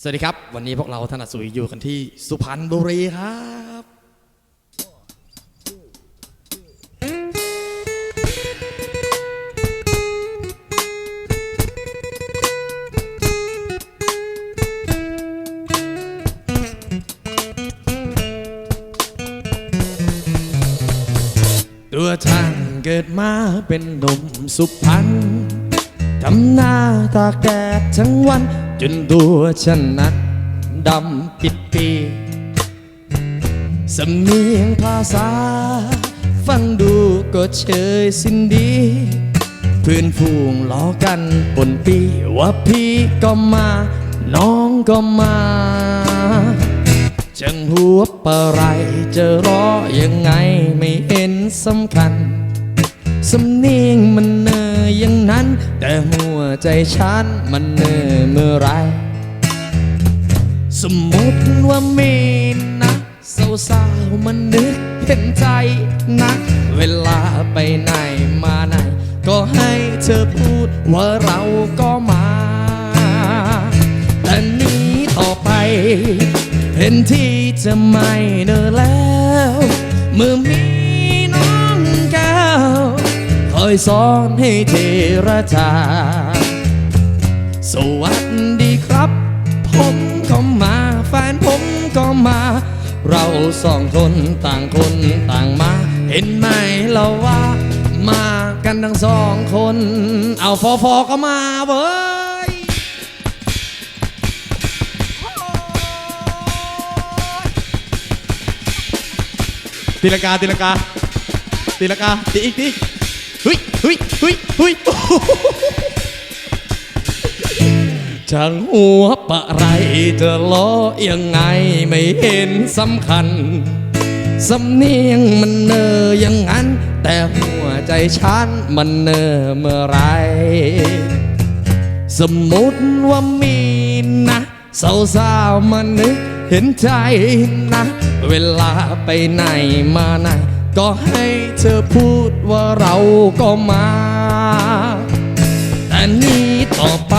สวัสดีครับ วันนี้พวกเราถนัดสุยอยู่กันที่สุพรรณบุรีครับตัวท่านเกิดมาเป็นหนุ่มสุพรรณทำหน้าตากแดดทั้งวัน จนตัวฉันนักดำปิดปี สำเนียงภาษา ฟังดูก็เฉยสิ้นดี เพื่อนฝูงล้อกันปนปี ว่าพี่ก็มา น้องก็มาจังหัวปะไรจะรอยังไงไม่เห็นสำคัญ สำเนียงมันเนออย่างนั้น แต่หัว ใจฉันมันเนอเมื่อไร สมมติว่ามีนะสาวๆมันนึกเห็นใจนะ เวลาไปไหนมาไหน ก็ให้เธอพูดว่าเราก็มาแต่นี้ต่อไป เห็นที่จะไม่เนอแล้วเมื่อมีน้องแก้วคอยสอนให้เทระจา สวัสดีครับ ผมก็มาแฟนผมก็มา เราสองคนต่างคนต่างมา เห็นไหมเราว่า มากันทั้งสองคน เอาฟอฟอก็มาเว้ยตีลังกาตีลังกาตีลังกาตีอีกตีเฮ้ยเฮ้ยเฮ้ยเฮ้ย ช่างหัวปะไรจะล้อยังไงไม่เห็นสำคัญ สำเนียงมันเนออย่างนั้น แต่หัวใจฉันมันเนอเมื่อไร สมมติว่ามีนะสาวๆมานึกเห็นใจนะ เวลาไปไหนมาไหนก็ให้เธอพูดว่าเราก็มา นี้ต่อไป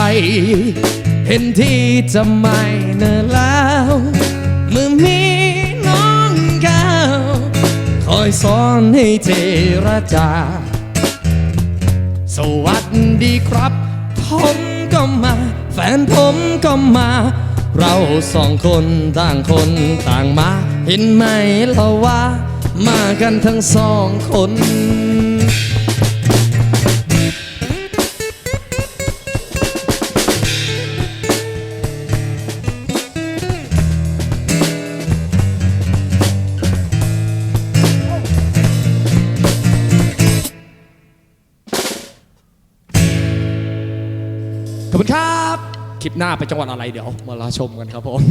เห็นที่จะไม่เนอแล้วเมื่อมีน้องแก้วคอยสอนให้เจรจา สวัสดีครับ ผมก็มา แฟนผมก็มา เราสองคนต่างคนต่างมา เห็นไหมเราว่า มากันทั้งสองคน ขอบคุณครับ คลิปหน้าไปจังหวัดอะไรเดี๋ยว มารอชมกันครับผม